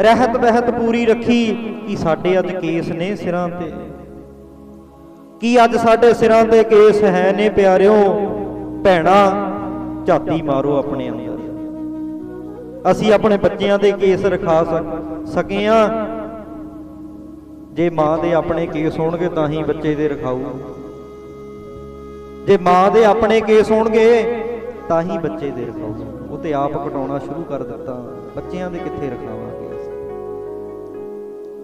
ਰਹਿਤ ਬਹਿਤ ਪੂਰੀ ਰੱਖੀ, ਕਿ ਸਾਡੇ ਅੱਜ ਕੇਸ ਨੇ ਸਿਰਾਂ ਤੇ? ਕੀ ਅੱਜ ਸਾਡੇ ਸਿਰਾਂ ਤੇ ਕੇਸ ਹੈ ਨੇ ਪਿਆਰਿਓ? ਭੈਣਾ, ਝਾਤੀ ਮਾਰੋ ਆਪਣੇ ਅੰਦਰ। ਅਸੀਂ ਆਪਣੇ ਬੱਚਿਆਂ ਦੇ ਕੇਸ ਰਖਾ ਸਕੇ ਆ। ਜੇ ਮਾਂ ਦੇ ਆਪਣੇ ਕੇਸ ਹੋਣਗੇ ਤਾਂ ਹੀ ਬੱਚੇ ਦੇ ਰਖਾਊ। ਜੇ ਮਾਂ ਦੇ ਆਪਣੇ ਕੇਸ ਹੋਣਗੇ ਤਾਂ ਹੀ ਬੱਚੇ ਦੇ ਰਖਾਊ। ਉਹ ਤੇ ਆਪ ਕਟਾਉਣਾ ਸ਼ੁਰੂ ਕਰ ਦਿੱਤਾ। ਬੱਚਿਆਂ ਦੇ ਕਿੱਥੇ ਰਖਾਓ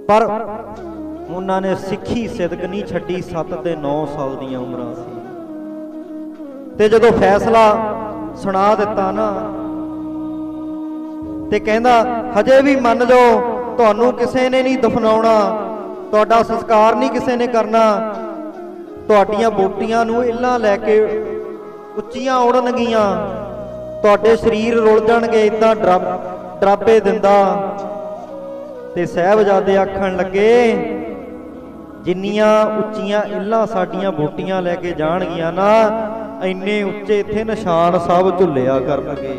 ਪਰ ਉਹਨਾਂ ਨੇ ਸਿੱਖੀ ਸਿਦਕ ਨਹੀਂ ਛੱਡੀ 7 ਤੇ 9 ਸਾਲ ਦੀਆਂ ਉਮਰਾਂ ਸੀ। ਤੇ ਜਦੋਂ ਫੈਸਲਾ ਸੁਣਾ ਦਿੱਤਾ ਨਾ, ਤੇ ਕਹਿੰਦਾ, ਹਜੇ ਵੀ ਮੰਨ ਲਓ ਤੁਹਾਨੂੰ ਕਿਸੇ ਨੇ ਨਹੀਂ ਦਫਨਾਉਣਾ, ਤੁਹਾਡਾ ਸੰਸਕਾਰ ਨਹੀਂ ਕਿਸੇ ਨੇ ਕਰਨਾ, ਤੁਹਾਡੀਆਂ ਬੋਟੀਆਂ ਨੂੰ ਇੱਲਾਂ ਲੈ ਕੇ ਉੱਚੀਆਂ ਉੜਨਗੀਆਂ, ਤੁਹਾਡੇ ਸਰੀਰ ਰੁਲ ਜਾਣਗੇ ਇਦਾਂ ਡਰਾਬੇ ਦਿੰਦਾ ਤੇ ਸਹਿਬਜ਼ਾਦੇ ਆਖਣ ਲੱਗੇ ਜਿੰਨੀਆਂ ਉੱਚੀਆਂ ਇੱਲਾਂ ਸਾਡੀਆਂ ਬੋਟੀਆਂ ਲੈ ਕੇ ਜਾਣਗੀਆਂ ਨਾ ਇੰਨੇ ਉੱਚੇ ਇੱਥੇ ਨਿਸ਼ਾਨ ਸਭ ਝੁੱਲਿਆ ਕਰਨਗੇ।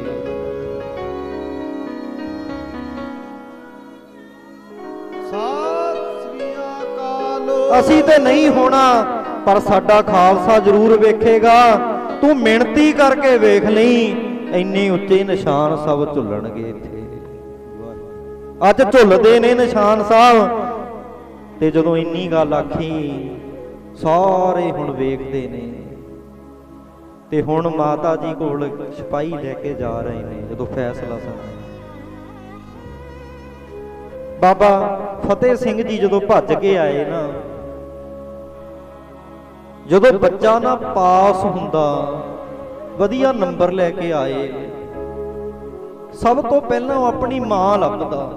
ਅਸੀਂ ਤੇ ਨਹੀਂ ਹੋਣਾ ਪਰ ਸਾਡਾ ਖਾਲਸਾ ਜ਼ਰੂਰ ਵੇਖੇਗਾ। ਤੂੰ ਮਿਹਨਤੀ ਕਰਕੇ ਵੇਖ ਲਈ ਇੰਨੇ ਉੱਚੇ ਨਿਸ਼ਾਨ ਸਭ ਝੁੱਲਣਗੇ ਇੱਥੇ। ਅੱਜ ਝੁੱਲਦੇ ਨੇ ਨਿਸ਼ਾਨ ਸਾਹਿਬ। ਤੇ ਜਦੋਂ ਇੰਨੀ ਗੱਲ ਆਖੀ, ਸਾਰੇ ਹੁਣ ਵੇਖਦੇ ਨੇ। ਤੇ ਹੁਣ ਮਾਤਾ ਜੀ ਕੋਲ ਸਿਪਾਹੀ ਲੈ ਕੇ ਜਾ ਰਹੇ ਨੇ, ਜਦੋਂ ਫੈਸਲਾ ਸੁਣਾਇਆ। ਬਾਬਾ ਫਤਿਹ ਸਿੰਘ ਜੀ ਜਦੋਂ ਭੱਜ ਕੇ ਆਏ ਨਾ, ਜਦੋਂ ਬੱਚਾ ਨਾ ਪਾਸ ਹੁੰਦਾ, ਵਧੀਆ ਨੰਬਰ ਲੈ ਕੇ ਆਏ। ਸਭ ਤੋਂ ਪਹਿਲਾਂ ਉਹ ਆਪਣੀ ਮਾਂ ਲੱਭਦਾ।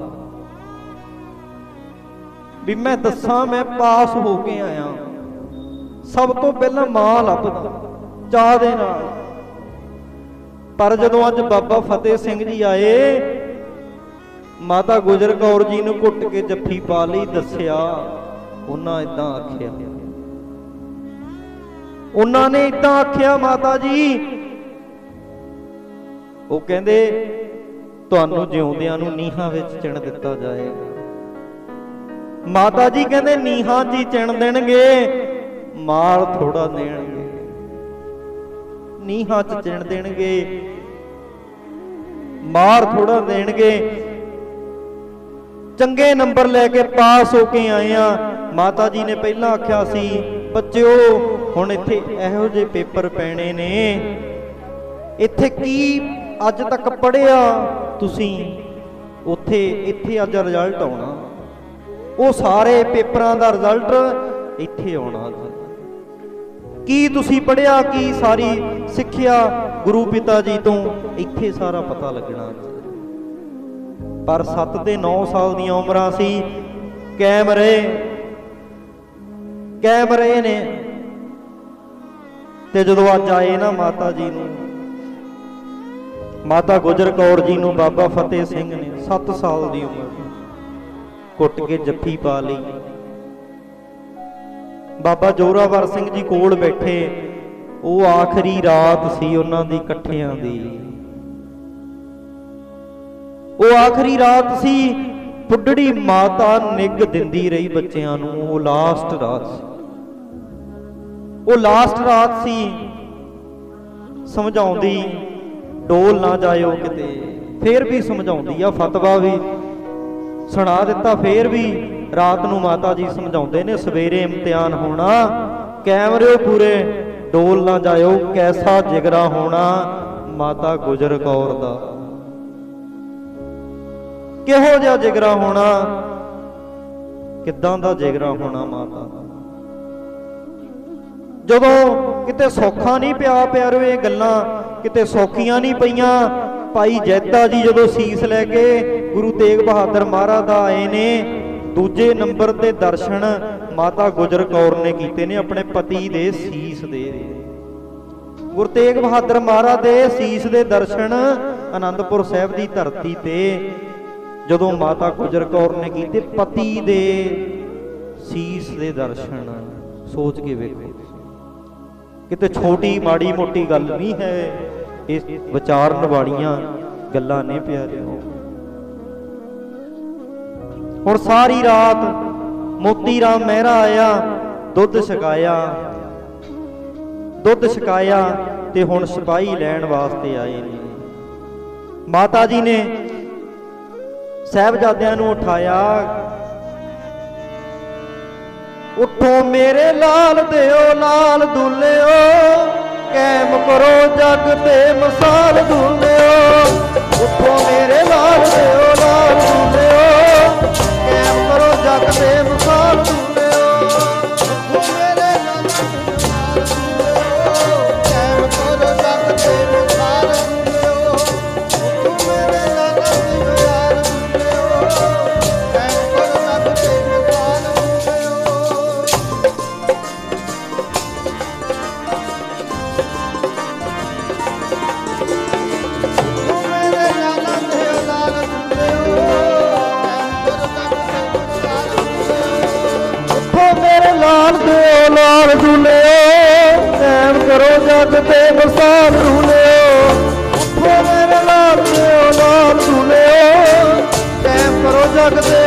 ਵੀ ਮੈਂ ਦੱਸਾਂ, ਮੈਂ ਪਾਸ ਹੋ ਕੇ ਆਇਆ। ਸਭ ਤੋਂ ਪਹਿਲਾਂ ਮਾਂ ਲੱਭਦਾ ਚਾਹ ਦੇ ਨਾਲ। ਪਰ ਜਦੋਂ ਅੱਜ ਬਾਬਾ ਫਤਿਹ ਸਿੰਘ ਜੀ ਆਏ, ਮਾਤਾ ਗੁਜਰ ਕੌਰ ਜੀ ਨੂੰ ਘੁੱਟ ਕੇ ਜੱਫੀ ਪਾ ਲਈ, ਦੱਸਿਆ, ਉਹਨਾਂ ਇਦਾਂ ਆਖਿਆ। ਉਹਨਾਂ ਨੇ ਇਦਾਂ ਆਖਿਆ, ਮਾਤਾ ਜੀ। ਉਹ ਕਹਿੰਦੇ, ਤੁਹਾਨੂੰ ਜਿਉਂਦਿਆਂ ਨੂੰ ਨੀਹਾਂ ਵਿੱਚ ਚਿਣ ਦਿੱਤਾ ਜਾਏਗਾ। ਮਾਤਾ ਜੀ ਕਹਿੰਦੇ ਨੀਹਾਂ 'ਚ ਹੀ ਚਿਣ ਦੇਣਗੇ ਮਾਰ ਥੋੜਾ ਦੇਣਗੇ। ਨੀਹਾਂ 'ਚ ਚਿਣ ਦੇਣਗੇ ਮਾਰ ਥੋੜਾ ਦੇਣਗੇ। ਚੰਗੇ ਨੰਬਰ ਲੈ ਕੇ ਪਾਸ ਹੋ ਕੇ ਆਏ ਆ। ਮਾਤਾ ਜੀ ਨੇ ਪਹਿਲਾਂ ਆਖਿਆ ਸੀ, ਬੱਚਿਓ, ਹੁਣ ਇੱਥੇ ਇਹੋ ਜਿਹੇ ਪੇਪਰ ਪੈਣੇ ਨੇ। ਇੱਥੇ ਕੀ ਅੱਜ ਤੱਕ ਪੜਿਆ ਤੁਸੀਂ? ਉੱਥੇ, ਇੱਥੇ ਅੱਜ ਰਿਜ਼ਲਟ ਆਉਣਾ। ਉਹ ਸਾਰੇ ਪੇਪਰਾਂ ਦਾ ਰਿਜ਼ਲਟ ਇੱਥੇ ਆਉਣਾ ਕੀ ਤੁਸੀਂ ਪੜਿਆ ਕੀ ਸਾਰੀ ਸਿੱਖਿਆ ਗੁਰੂ ਪਿਤਾ ਜੀ ਤੋਂ, ਇੱਥੇ ਸਾਰਾ ਪਤਾ ਲੱਗਣਾ ਪਰ 7 ਤੇ 9 ਸਾਲ ਦੀਆਂ ਉਮਰਾਂ ਸੀ ਕਾਇਮ ਰਹੇ ਕਾਇਮ ਰਹੇ ਨੇ। ਤੇ ਜਦੋਂ ਅੱਜ ਆਏ ਨਾ ਮਾਤਾ ਜੀ ਨੂੰ, ਮਾਤਾ ਗੁਜਰ ਕੌਰ ਜੀ ਨੂੰ ਬਾਬਾ ਫਤਿਹ ਸਿੰਘ ਨੇ 7 ਸਾਲ ਦੀ ਉਮਰ। ਕੁੱਟ ਕੇ ਜੱਫੀ ਪਾ ਲਈ। ਬਾਬਾ ਜੋਰਾਵਰ ਸਿੰਘ ਜੀ ਕੋਲ ਬੈਠੇ, ਉਹ ਆਖਰੀ ਰਾਤ ਸੀ ਉਹਨਾਂ ਦੀ ਇਕੱਠਿਆਂ ਦੀ। ਉਹ ਆਖਰੀ ਰਾਤ ਸੀ, ਪੁੱਡੜੀ ਮਾਤਾ ਨਿੱਗ ਦਿੰਦੀ ਰਹੀ ਬੱਚਿਆਂ ਨੂੰ, ਉਹ ਲਾਸਟ ਰਾਤ ਸੀ। ਉਹ ਲਾਸਟ ਰਾਤ ਸੀ, ਸਮਝਾਉਂਦੀ, ਡੋਲ ਨਾ ਜਾਇਓ ਕਿਤੇ, ਫੇਰ ਵੀ ਸਮਝਾਉਂਦੀ ਆ, ਫਤਵਾ ਵੀ। ਸੁਣਾ ਦਿੱਤਾ, ਫੇਰ ਵੀ ਰਾਤ ਨੂੰ ਮਾਤਾ ਜੀ ਸਮਝਾਉਂਦੇ ਨੇ, ਸਵੇਰੇ ਇਮਤਿਹਾਨ ਹੋਣਾ ਕੈਮਰੇ ਪੂਰੇ, ਡੋਲ ਨਾ ਜਾਇਓ, ਕੈਸਾ ਜਿਗਰਾ ਹੋਣਾ, ਮਾਤਾ ਗੁਜਰ ਕੌਰ ਦਾ। ਕਿਹੋ ਜਿਹਾ ਜਿਗਰਾ ਹੋਣਾ, ਕਿੱਦਾਂ ਦਾ ਜਿਗਰਾ ਹੋਣਾ ਮਾਤਾ ਦਾ? ਜਦੋਂ ਕਿਤੇ ਸੌਖਾ ਨਹੀਂ ਪਿਆ ਪਿਆਰੋ, ਇਹ ਗੱਲਾਂ ਕਿਤੇ ਸੌਖੀਆਂ ਨਹੀਂ ਪਈਆਂ, ਭਾਈ ਜੈਤਾ ਜੀ ਜਦੋਂ ਸੀਸ ਲੈ ਕੇ ਗੁਰੂ ਤੇਗ ਬਹਾਦਰ ਮਹਾਰਾਜ ਦਾ ਆਏ ਨੇ। ਦੂਜੇ ਨੰਬਰ ਤੇ ਦਰਸ਼ਨ ਮਾਤਾ ਗੁਜਰ ਕੌਰ ਨੇ ਕੀਤੇ ਨੇ, ਆਪਣੇ ਪਤੀ ਦੇ ਸੀਸ ਦੇ। ਗੁਰੂ ਤੇਗ ਬਹਾਦਰ ਮਹਾਰਾਜ ਦੇ ਸੀਸ ਦੇ ਦਰਸ਼ਨ ਆਨੰਦਪੁਰ ਸਾਹਿਬ ਦੀ ਧਰਤੀ ਤੇ, ਜਦੋਂ ਮਾਤਾ ਗੁਜਰ ਕੌਰ ਨੇ ਕੀਤੇ ਪਤੀ ਦੇ ਸੀਸ ਦੇ ਦਰਸ਼ਨ। ਸੋਚ ਕੇ ਵੇਖੋ। ਕਿਤੇ ਛੋਟੀ ਮਾੜੀ ਮੋਟੀ ਗੱਲ ਨਹੀਂ ਹੈ, ਇਸ ਵਿਚਾਰਨ ਵਾਲੀਆਂ ਗੱਲਾਂ ਨੇ ਪਿਆਰਿਓ। ਹੁਣ ਸਾਰੀ ਰਾਤ ਮੋਤੀ ਰਾਮ ਮਹਿਰਾ ਆਇਆ, ਦੁੱਧ ਛਕਾਇਆ। ਦੁੱਧ ਛਕਾਇਆ ਤੇ ਹੁਣ ਸਿਪਾਹੀ ਲੈਣ ਵਾਸਤੇ ਆਏ ਨੇ। ਮਾਤਾ ਜੀ ਨੇ ਸਹਿਬਜ਼ਾਦਿਆਂ ਨੂੰ ਉਠਾਇਆ। ਉਠੋ ਮੇਰੇ ਲਾਲ ਦਿਓ, ਲਾਲ ਦੁੱਲਿਓ, ਕੈਮ ਕਰੋ ਜਗ ਤੇ ਮਸਾਲ ਦੁੱਲਿਓ। ਉਠੋ ਮੇਰੇ ਲਾਲ ਦਿਓ, ਲਾਲ ਕਰੋ ਜਗ ਕੈਮ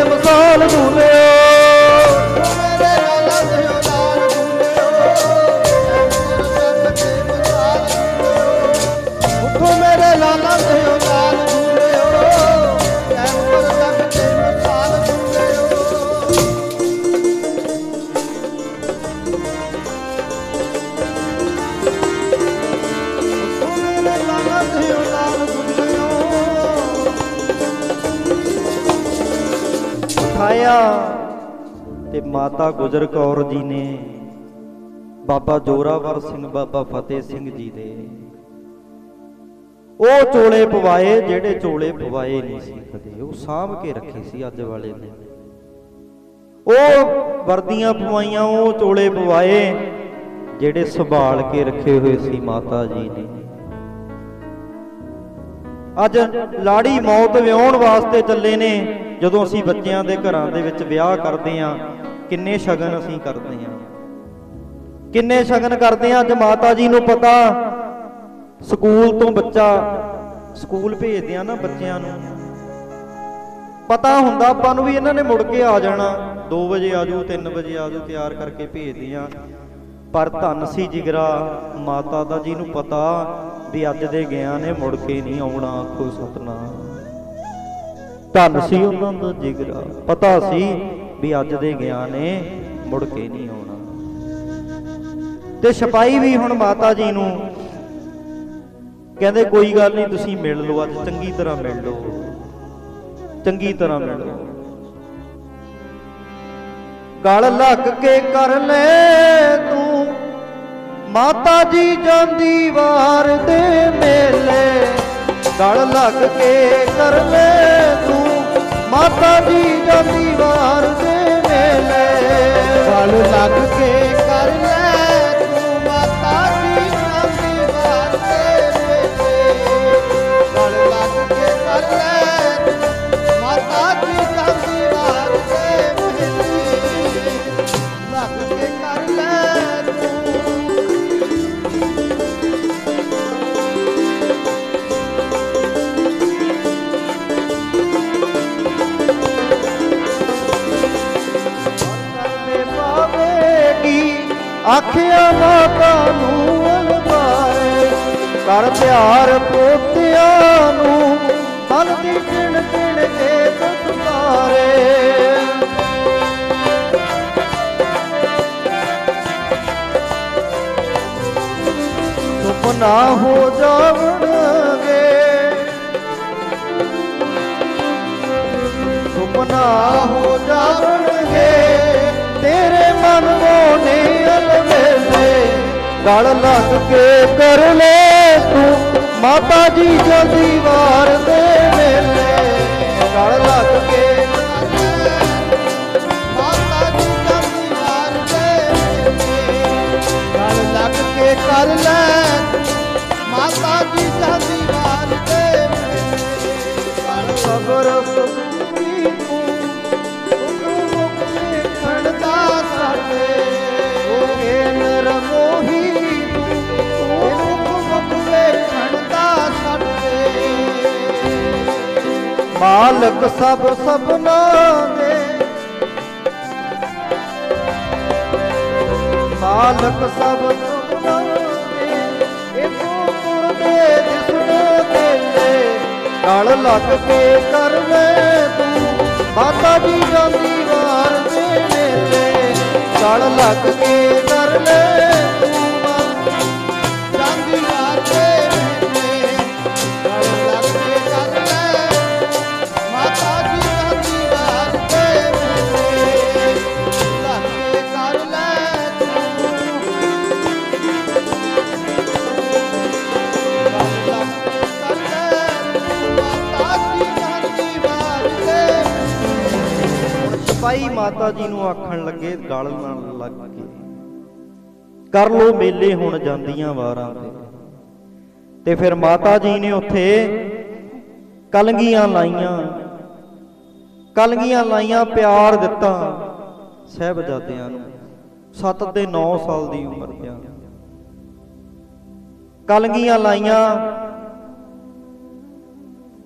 ਗੁਜਰ ਕੌਰ ਜੀ ਨੇ ਬਾਬਾ ਜੋਰਾਵਰ ਸਿੰਘ, ਬਾਬਾ ਫਤਿਹ ਸਿੰਘ ਜੀ ਦੇ। ਉਹ ਚੋਲੇ ਪਵਾਏ, ਜਿਹੜੇ ਚੋਲੇ ਪਵਾਏ ਨਹੀਂ ਸੀ ਕਦੇ। ਉਹ ਸਾਂਭ ਕੇ ਰੱਖੇ ਸੀ ਅੱਜ ਵਾਲੇ ਨੇ ਉਹ ਵਰਦੀਆਂ ਪਵਾਈਆਂ, ਉਹ ਚੋਲੇ ਪਵਾਏ, ਜਿਹੜੇ ਸੰਭਾਲ ਕੇ ਰੱਖੇ ਹੋਏ ਸੀ ਮਾਤਾ ਜੀ ਨੇ। ਅੱਜ ਲਾੜੀ ਮੌਤ ਵਿਆਹਣ ਵਾਸਤੇ ਚੱਲੇ ਨੇ। ਜਦੋਂ ਅਸੀਂ ਬੱਚਿਆਂ ਦੇ ਘਰਾਂ ਦੇ ਵਿੱਚ ਵਿਆਹ ਕਰਦੇ ਆਂ ਕਿੰਨੇ ਸ਼ਗਨ ਅਸੀਂ ਕਰਦੇ ਹਾਂ। ਕਿੰਨੇ ਸ਼ਗਨ ਕਰਦੇ ਹਾਂ, ਅੱਜ ਮਾਤਾ ਜੀ ਨੂੰ ਪਤਾ। ਸਕੂਲ ਤੋਂ ਬੱਚਾ ਸਕੂਲ ਭੇਜਦੇ ਆ ਨਾ ਬੱਚਿਆਂ ਨੂੰ। ਪਤਾ ਹੁੰਦਾ, ਆਪਾਂ ਨੂੰ ਵੀ ਇਹਨਾਂ ਨੇ ਮੁੜ ਕੇ ਆ ਜਾਣਾ। 2 ਵਜੇ ਆਜੂ 3 ਵਜੇ ਆਜੂ ਤਿਆਰ ਕਰਕੇ ਭੇਜਦੇ ਆ ਪਰ ਧੰਨ ਸੀ ਜਿਗਰਾ, ਮਾਤਾ ਦਾ ਜੀ ਨੂੰ ਪਤਾ ਵੀ ਅੱਜ ਦੇ ਗਿਆ ਨੇ ਮੁੜ ਕੇ ਨਹੀਂ ਆਉਣਾ ਆਖੋ ਸਤਨਾਮ। ਧੰਨ ਸੀ ਉਹਨਾਂ ਦਾ ਜਿਗਰਾ। ਪਤਾ ਸੀ ਵੀ ਅੱਜ ਦੇ ਗਿਆ ਨੇ ਮੁੜ ਕੇ ਨਹੀਂ ਆਉਣਾ। ਤੇ ਸਿਪਾਹੀ ਵੀ ਹੁਣ ਮਾਤਾ ਜੀ ਨੂੰ ਕਹਿੰਦੇ, ਕੋਈ ਗੱਲ ਨਹੀਂ, ਤੁਸੀਂ ਮਿਲ ਲਓ ਅੱਜ, ਚੰਗੀ ਤਰ੍ਹਾਂ ਮਿਲ ਲਓ। ਚੰਗੀ ਤਰ੍ਹਾਂ ਮਿਲ ਲਓ। ਗਲ ਲੱਗ ਕੇ ਕਰ ਲੈ ਤੂੰ, ਮਾਤਾ ਜੀ ਜਾਂਦੀ ਵਾਰ ਦੇ ਮੇਲੇ। ਗਲ ਲੱਗ ਕੇ ਕਰ ਲੈ ਤੂੰ, ਮਾਤਾ ਜੀ ਜਾਂਦੀ ਵਾਰ ਦੇ ਮੇਲੇ ਗਲ ਲੱਗ ਕੇ ਕਰ ਲੈ ਤੂੰ ਮਾਤਾ ਜੀ ਨਾਮੀ ਵਾਰ ਦੇ ਵੇਲੇ। ਗਲ ਲੱਗ ਕੇ ਕਰ ਲੈ ਆਖਿਆ ਮਾਤਾ ਨੂੰ ਅਲਵਾਰੇ ਕਰ ਪਿਆਰ ਪੋਤਿਆਂ ਨੂੰ ਮਨ ਦੀ ਗਿਣ ਗਿਣ ਕੇ ਤੁਤਾਰੇ ਸੁਪਨਾ ਹੋ ਜਾਵਣਗੇ, ਸੁਪਨਾ ਹੋ ਜਾਵਣਗੇ, ਤੇਰੇ ਮਨ ਗਲ ਲੱਗ ਕੇ ਕਰ ਲੈ ਤੂੰ। ਮਾਤਾ ਜੀ ਜਲਦੀ ਵਾਰ ਦੇ ਮੇਲੇ। ਗਲ ਲੱਗ ਕੇ ਮਾਤਾ ਜੀ ਨਾਮੀ ਦੇ ਵੇਲੇ ਲੱਗ ਕੇ ਕਰ ਲੈ ਮਾਤਾ ਜੀ ਨਾਮੀ ਵਾਰ ਦੇ ਵੇਲੇ ਗਲ ਸਬਰ ਮਾਲਕ ਸਭ ਸਭਨਾ ਦੇ। ਮਾਲਕ ਸਭ ਸਭਨਾ ਦੇ। ਇਹ ਤੂੰ ਤੁਰਦੇ ਦਿਸਣ ਦੇਲੇ ਗਲ ਲੱਗ ਕੇ ਕਰਵੇ ਤੂੰ। ਮਾਤਾ ਜੀ ਜਾਂਦੀ ਵਾਰ ਦੇ ਮੇਲੇ ਗਲ ਲੱਗ ਕੇ ਕਰ ਲੈ ਮਾਤਾ ਜੀ ਨੂੰ ਆਖਣ ਲੱਗੇ, ਗਲ ਨਾਲ ਲੱਗ ਕੇ। ਕਰ ਲੋ ਮੇਲੇ ਹੁਣ ਜਾਂਦੀਆਂ ਵਾਰਾਂ ਤੇ। ਤੇ ਫਿਰ ਮਾਤਾ ਜੀ ਨੇ ਉੱਥੇ ਕਲਗੀਆਂ ਲਾਈਆਂ। ਕਲਗੀਆਂ ਲਾਈਆਂ, ਪਿਆਰ ਦਿੱਤਾ ਸਹਿਬਜ਼ਾਦਿਆਂ ਨੂੰ। 7 ਤੇ 9 ਸਾਲ ਦੀ ਉਮਰ ਪਿਆ ਕਲਗੀਆਂ ਲਾਈਆਂ।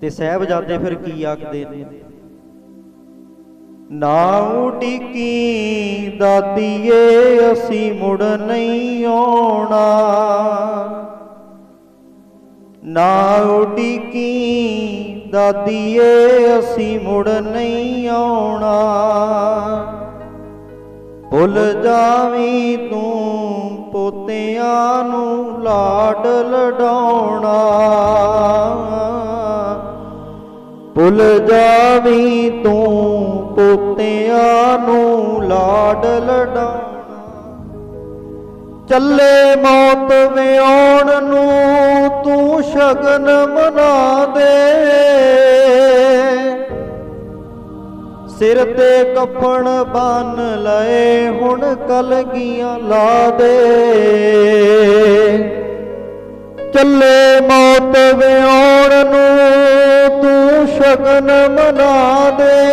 ਤੇ ਸਹਿਬਜ਼ਾਦੇ ਫਿਰ ਕੀ ਆਖਦੇ ਨੇ? ਨਾ ਉਡੀਕੀ ਦਾਦੀਏ ਅਸੀਂ ਮੁੜ ਨਹੀਂ ਆਉਣਾ। ਨਾ ਉਡੀਕੀ ਦਾਦੀਏ ਅਸੀਂ ਮੁੜ ਨਹੀਂ ਆਉਣਾ। ਭੁੱਲ ਜਾਵੀਂ ਤੂੰ, ਪੋਤਿਆਂ ਨੂੰ ਲਾਡ ਲਡਾਉਣਾ। ਭੁੱਲ ਜਾਵੀਂ ਤੂੰ ਪੋਤਿਆਂ ਨੂੰ ਲਾਡ ਲਡਾਉਣਾ ਚੱਲੇ ਮੌਤ ਵਿਆਉਣ ਨੂੰ ਤੂੰ ਸ਼ਗਨ ਮਨਾ ਦੇ। ਸਿਰ ਤੇ ਕਫਣ ਬੰਨ ਲਏ ਹੁਣ ਕਲਗੀਆਂ ਲਾ ਦੇ। ਚੱਲੇ ਮੌਤ ਵਿਆਉਣ ਨੂੰ, ਤੂੰ ਸ਼ਗਨ ਮਨਾ ਦੇ।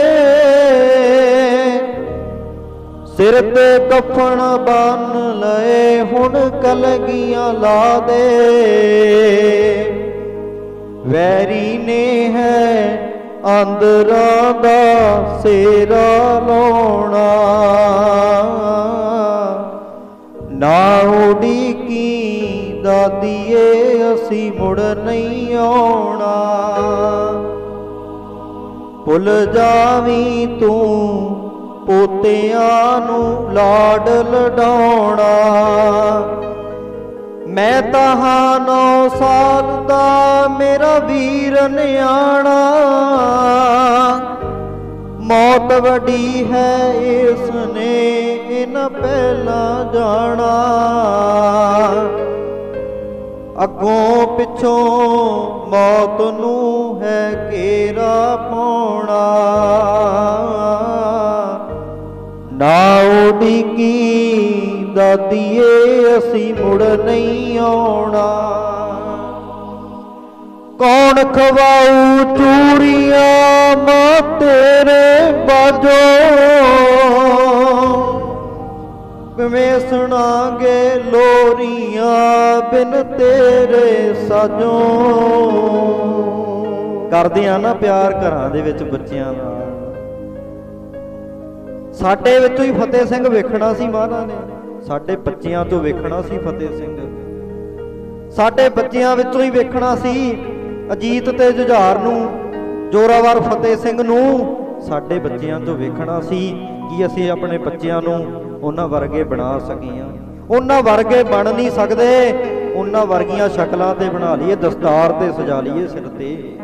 ਸਿਰ ਤੇ ਕਫਣ ਬੰਨ ਲਏ, ਹੁਣ ਕਲਗੀਆਂ ਲਾ ਦੇ। ਵੈਰੀ ਨੇ ਹੈ, ਅੰਦਰਾਂ ਦਾ ਸੇਰਾ ਲਾਉਣਾ। ਨਾ ਉਡੀ ਦਾਦੀਏ ਅਸੀਂ ਮੁੜ ਨਹੀਂ ਆਉਣਾ। ਭੁੱਲ ਜਾਵੀਂ ਤੂੰ, ਪੋਤਿਆਂ ਨੂੰ ਲਾਡ ਲਡਾਉਣਾ। ਮੈਂ ਤਾਂ ਹਾਂ ਨੌ ਸਾਲ ਦਾ, ਮੇਰਾ ਵੀਰ ਨਿਆਣਾ। ਮੌਤ ਵੱਡੀ ਹੈ, ਇਸ ਨੇ ਇਨ ਪਹਿਲਾਂ ਜਾਣਾ। ਅੱਗੋਂ ਪਿੱਛੋਂ ਮੌਤ ਨੂੰ ਹੈ ਘੇਰਾ ਪਾਉਣਾ। ਨਾ ਉਡੀਕੀ ਦਾਦੀਏ, ਅਸੀਂ ਮੁੜ ਨਹੀਂ ਆਉਣਾ। ਕੌਣ ਖਵਾਊ ਚੂਰੀਆਂ ਮਾਂ ਤੇਰੇ ਬਾਜੋ? ਕਿਵੇਂ ਸੁਣਾਂਗੇ ਲੋਰੀਆਂ ਬਿਨ ਤੇਰੇ ਸਾਜੋ। ਕਰਦੇ ਆ ਨਾ ਪਿਆਰ ਘਰਾਂ ਦੇ ਵਿੱਚ ਬੱਚਿਆਂ ਨਾਲ ਸਾਡੇ ਵਿੱਚੋਂ ਹੀ ਫਤਿਹ ਸਿੰਘ ਵੇਖਣਾ ਸੀ ਮਹਾਰਾਜ ਨੇ। ਸਾਡੇ ਬੱਚਿਆਂ ਤੋਂ ਵੇਖਣਾ ਸੀ ਫਤਿਹ ਸਿੰਘ। ਸਾਡੇ ਬੱਚਿਆਂ ਵਿੱਚੋਂ ਹੀ ਵੇਖਣਾ ਸੀ ਅਜੀਤ ਤੇ ਜੁਝਾਰ ਨੂੰ, ਜੋਰਾਵਰ ਫਤਿਹ ਸਿੰਘ ਨੂੰ। ਸਾਡੇ ਬੱਚਿਆਂ ਤੋਂ ਵੇਖਣਾ ਸੀ ਕਿ ਅਸੀਂ ਆਪਣੇ ਬੱਚਿਆਂ ਨੂੰ ਉਹਨਾਂ ਵਰਗੇ ਬਣਾ ਸਕੀਆਂ। ਉਹਨਾਂ ਵਰਗੇ ਬਣ ਨਹੀਂ ਸਕਦੇ। ਉਹਨਾਂ ਵਰਗੀਆਂ ਸ਼ਕਲਾਂ ਤੇ ਬਣਾ ਲਈਏ, ਦਸਤਾਰ ਤੇ ਸਜਾ ਲਈਏ ਸਿਰ ਤੇ।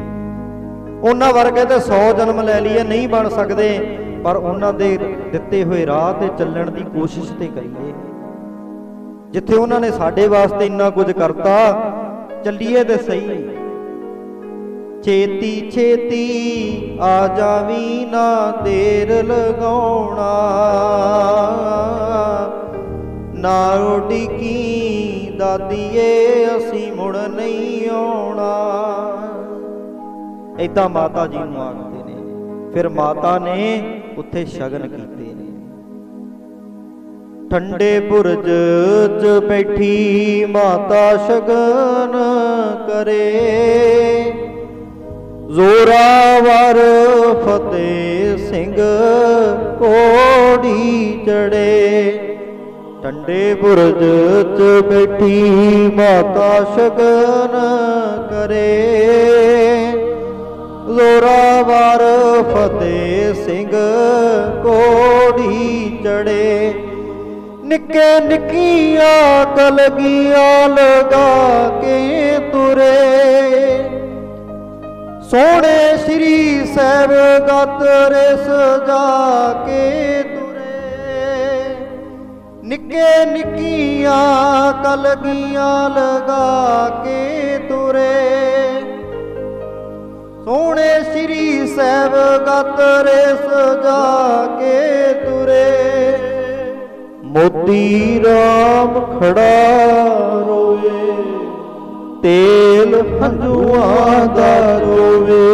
ਉਹਨਾਂ ਵਰਗੇ ਤੇ 100 ਜਨਮ ਲੈ ਲਈਏ, ਨਹੀਂ ਬਣ ਸਕਦੇ। ਪਰ ਉਹਨਾਂ ਦੇ ਦਿੱਤੇ ਹੋਏ ਰਾਹ ਤੇ ਚੱਲਣ ਦੀ ਕੋਸ਼ਿਸ਼ ਤੇ ਕਰੀਏ। ਜਿੱਥੇ ਉਹਨਾਂ ਨੇ ਸਾਡੇ ਵਾਸਤੇ ਇੰਨਾ ਕੁਝ ਕਰਤਾ, ਚੱਲੀਏ ਤੇ ਸਹੀ। ਛੇਤੀ ਛੇਤੀ ਆ ਜਾਵੀ ਨਾ ਦੇਰ ਲਗਾਉਣਾ। ਨਾ ਉਡੀਕੀ ਦਾਦੀਏ, ਅਸੀਂ ਮੁੜ ਨਹੀਂ ਆਉਣਾ। ਏਦਾਂ ਮਾਤਾ ਜੀ ਨੂੰ ਆਖਦੇ ਨੇ। ਫਿਰ ਮਾਤਾ ਨੇ ਉੱਥੇ ਸ਼ਗਨ ਕੀਤੇ ਨੇ। ਠੰਡੇ ਬੁਰਜ 'ਚ ਬੈਠੀ ਮਾਤਾ ਸ਼ਗਨ ਕਰੇ। ਜ਼ੋਰਾਵਰ ਫਤਿਹ ਸਿੰਘ ਕੋੜੀ ਚੜੇ। ਟੰਡੇ ਬੁਰਜ ਚ ਬੈਠੀ ਮਾਤਾ ਸ਼ਗਨ ਕਰੇ। ਜ਼ੋਰਾਵਰ ਫਤਿਹ ਸਿੰਘ ਕੋੜੀ ਚੜੇ। ਨਿੱਕੇ ਨਿੱਕੀਆਂ ਕਲਗੀਆਂ ਲਗਾ ਕੇ ਤੁਰੇ। ਸੋਹਣੇ ਸ੍ਰੀ ਸਾਹਿਬ ਗਤਰੇ ਸਜਾ ਕੇ ਤੁਰੇ। ਨਿੱਕੇ ਨਿੱਕੀਆਂ ਕਲਗੀਆਂ ਲਗਾ ਕੇ ਤੁਰੇ। ਸੋਹਣੇ ਸ੍ਰੀ ਸਾਹਿਬ ਗਤਰੇ ਸਜਾ ਕੇ ਤੁਰੇ। ਮੋਤੀ ਰਾਮ ਖੜਾ ਰੋਏ। ਤੇਲ ਹੰਝੂਆਂ ਦਾ ਰੋਵੇ,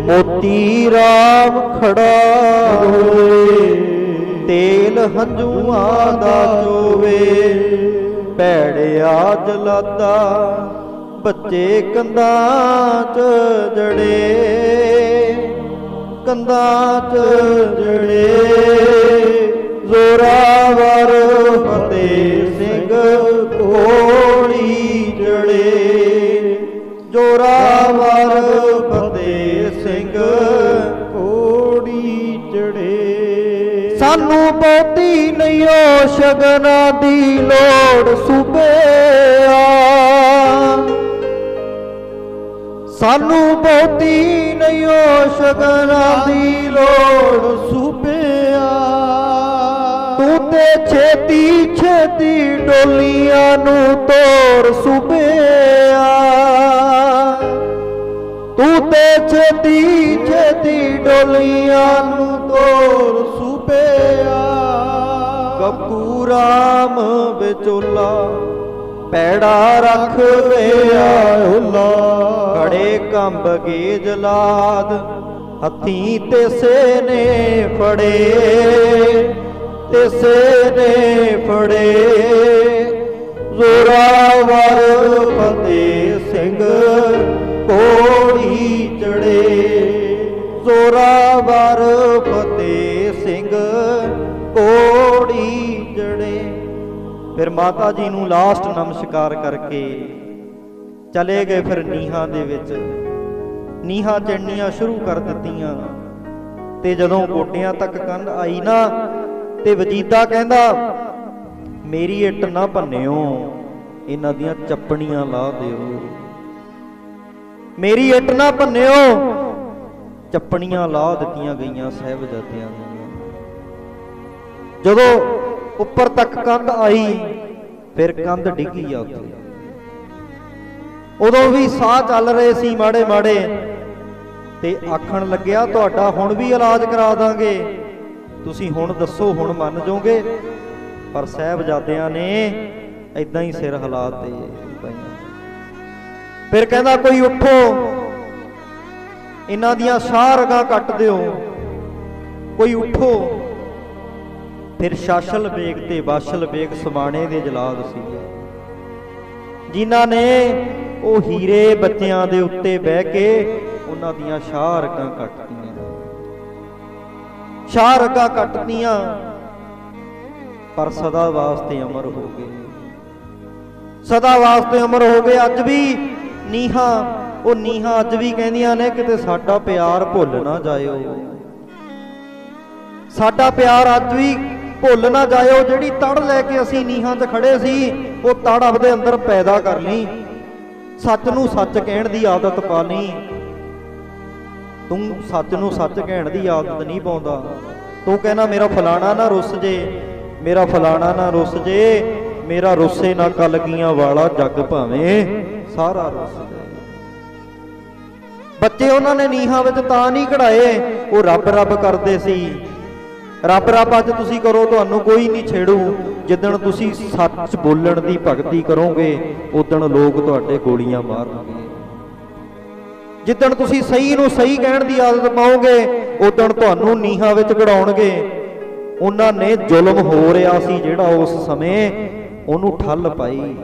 ਮੋਤੀ ਰਾਮ ਖੜਾ ਹੋਵੇ, ਤੇਲ ਹੰਝੂਆਂ ਦਾ ਚੋਵੇ। ਭੈੜਿਆ ਜਲਾਦਾ ਬੱਚੇ ਕੰਧਾਂ 'ਚ ਜੜੇ, ਕੰਧਾਂ 'ਚ ਜੜੇ। ਜ਼ੋਰਾਵਰ ਫਤਿਹ ਸਿੰਘ ਕੋੜੀ ਜੜੇ ਜ਼ੋਰਾਵਰ ਫਤਿਹ ਸਿੰਘ ਕੋੜੀ ਜੜੇ। ਸਾਨੂੰ ਬਹੁਤੀ ਨਹੀਂ ਓ ਸ਼ਗਨਾਂ ਦੀ ਲੋੜ ਸੁਬਿਆ ਸਾਨੂੰ ਬਹੁਤੀ ਨਹੀਂ ਓ ਸ਼ਗਨਾਂ ਦੀ ਲੋੜ ਸੁਬਿਆ ਤੂੰ ਤੇ ਛੇਤੀ ਛੇਤੀ ਡੋਲੀਆਂ ਨੂੰ ਤੋਰ ਸੁਬਿਆ ਤੂੰ ਤੇ ਛੇਤੀ ਛੇਤੀ ਡੋਲੀਆਂ ਨੂੰ ਤੋਰ ਸੁਬਿਆ ਕਪੂਰਾਮ ਵਿਚੋਲਾ ਪੈੜਾ ਰੱਖ ਵਿਆ ਹੁਲਾ ਖੜੇ ਕੰਬ ਗੇ ਜਲਾਦ ਹੱਥੀ ਤੇ ਸੇ ਫੜੇ। ਤੇ ਸੇ ਨੇ ਫੜੇ ਜ਼ੋਰਾਵਰ ਫਤਿਹ ਸਿੰਘ ਕੋੜੀ ਚੜੇ। ਜ਼ੋਰਾਵਰ ਫਤਿਹ ਸਿੰਘ ਕੋੜੀ ਚੜੇ। ਫਿਰ ਮਾਤਾ ਜੀ ਨੂੰ ਲਾਸਟ ਨਮਸਕਾਰ ਕਰਕੇ ਚਲੇ ਗਏ ਫਿਰ ਨੀਹਾਂ ਦੇ ਵਿੱਚ। ਨੀਹਾਂ ਚੜਨੀਆਂ ਸ਼ੁਰੂ ਕਰ ਦਿੱਤੀਆਂ। ਤੇ ਜਦੋਂ ਗੋਡਿਆਂ ਤੱਕ ਕੰਧ ਆਈ ਨਾ ਤੇ ਵਜੀਦਾ ਕਹਿੰਦਾ, ਮੇਰੀ ਇੱਟ ਨਾ ਭੰਨਿਓ, ਇਹਨਾਂ ਦੀਆਂ ਚੱਪਣੀਆਂ ਲਾ ਦਿਓ। ਮੇਰੀ ਇੱਟ ਨਾ ਭੰਨਿਓ ਚੱਪਣੀਆਂ ਲਾ ਦਿੱਤੀਆਂ ਗਈਆਂ ਸਹਿਬਜ਼ਾਦਿਆਂ ਦੀਆਂ। ਜਦੋਂ ਉੱਪਰ ਤੱਕ ਕੰਧ ਆਈ, ਫਿਰ ਕੰਧ ਡਿੱਗੀ ਆ ਉੱਥੇ। ਉਦੋਂ ਵੀ ਸਾਹ ਚੱਲ ਰਹੇ ਸੀ ਮਾੜੇ ਮਾੜੇ ਤੇ ਆਖਣ ਲੱਗਿਆ, ਤੁਹਾਡਾ ਹੁਣ ਵੀ ਇਲਾਜ ਕਰਾ ਦਾਂਗੇ। ਤੁਸੀਂ ਹੁਣ ਦੱਸੋ, ਹੁਣ ਮੰਨ ਜਾਓਗੇ? ਪਰ ਸਾਹਿਬਜ਼ਾਦਿਆਂ ਨੇ ਐਦਾਂ ਹੀ ਸਿਰ ਹਿਲਾ ਤੇ ਫਿਰ ਕਹਿੰਦਾ ਕੋਈ ਉੱਠੋ, ਇਹਨਾਂ ਦੀਆਂ ਸਾਹ ਰਗਾਂ ਕੱਟ ਦਿਓ। ਕੋਈ ਉੱਠੋ। ਫਿਰ ਸ਼ਾਸ਼ਲ ਬੇਗ ਤੇ ਬਾਸ਼ਲ ਬੇਗ ਸਮਾਣੇ ਦੇ ਜਲਾਦ ਸੀ। ਜਿਨ੍ਹਾਂ ਨੇ ਉਹ ਹੀਰੇ ਬੱਚਿਆਂ ਦੇ ਉੱਤੇ ਬਹਿ ਕੇ ਉਹਨਾਂ ਦੀਆਂ ਸ਼ਾਹ ਰਗਾਂ ਕੱਟਤੀਆਂ। ਸ਼ਾਹ ਰਗਾਂ ਕੱਟਤੀਆਂ ਪਰ ਸਦਾ ਵਾਸਤੇ ਅਮਰ ਹੋ ਗਏ। ਸਦਾ ਵਾਸਤੇ ਅਮਰ ਹੋ ਗਏ, ਅੱਜ ਵੀ ਨੀਹਾਂ, ਉਹ ਨੀਹਾਂ ਅੱਜ ਵੀ ਕਹਿੰਦੀਆਂ ਨੇ, ਕਿਤੇ ਸਾਡਾ ਪਿਆਰ ਭੁੱਲ ਨਾ ਜਾਇਓ। ਸਾਡਾ ਪਿਆਰ ਅੱਜ ਵੀ ਭੁੱਲ ਨਾ ਜਾਇਓ, ਜਿਹੜੀ ਤੜ ਲੈ ਕੇ ਅਸੀਂ ਨੀਹਾਂ 'ਚ ਖੜੇ ਸੀ, ਉਹ ਤੜ ਆਪਦੇ ਅੰਦਰ ਪੈਦਾ ਕਰ ਲਈ। ਸੱਚ ਨੂੰ ਸੱਚ ਕਹਿਣ ਦੀ ਆਦਤ ਪਾ ਲਈ। ਤੂੰ ਸੱਚ ਨੂੰ ਸੱਚ ਕਹਿਣ ਦੀ ਆਦਤ ਨਹੀਂ ਪਾਉਂਦਾ। ਤੂੰ ਕਹਿੰਦਾ ਮੇਰਾ ਫਲਾਣਾ ਨਾ ਰੁੱਸ ਜੇ, ਮੇਰਾ ਫਲਾਣਾ ਨਾ ਰੁੱਸ ਜੇ, ਮੇਰਾ ਰੁੱਸੇ ਨਾ ਕਲਗੀਆਂ ਵਾਲਾ ਜੱਗ ਭਾਵੇਂ ਸਾਰਾ ਰੁੱਸ ਜਾਏ। ਬੱਚੇ ਉਹਨਾਂ ਨੇ ਨੀਹਾਂ ਵਿੱਚ ਤਾਂ ਨਹੀਂ ਕਢਾਏ, ਉਹ ਰੱਬ ਰੱਬ ਕਰਦੇ ਸੀ। ਰੱਬ ਰੱਬ ਅੱਜ ਤੁਸੀਂ ਕਰੋ, ਤੁਹਾਨੂੰ ਕੋਈ ਨਹੀਂ ਛੇੜੂ। ਜਿੱਦਣ ਤੁਸੀਂ ਸੱਚ ਬੋਲਣ ਦੀ ਭਗਤੀ ਕਰੋਗੇ ਉਦਣ ਲੋਕ ਤੁਹਾਡੇ ਗੋਲੀਆਂ ਮਾਰਨਗੇ। ਜਿੱਦਣ ਤੁਸੀਂ ਸਹੀ ਨੂੰ ਸਹੀ ਕਹਿਣ ਦੀ ਆਦਤ ਪਾਓਗੇ ਉਦਣ ਤੁਹਾਨੂੰ ਨੀਹਾਂ ਵਿੱਚ ਗੜਾਉਣਗੇ। ਉਹਨਾਂ ਨੇ ਜ਼ੁਲਮ ਹੋ ਰਿਹਾ ਸੀ ਜਿਹੜਾ ਉਸ ਸਮੇਂ ਉਹਨੂੰ ਠੱਲ ਪਾਈ।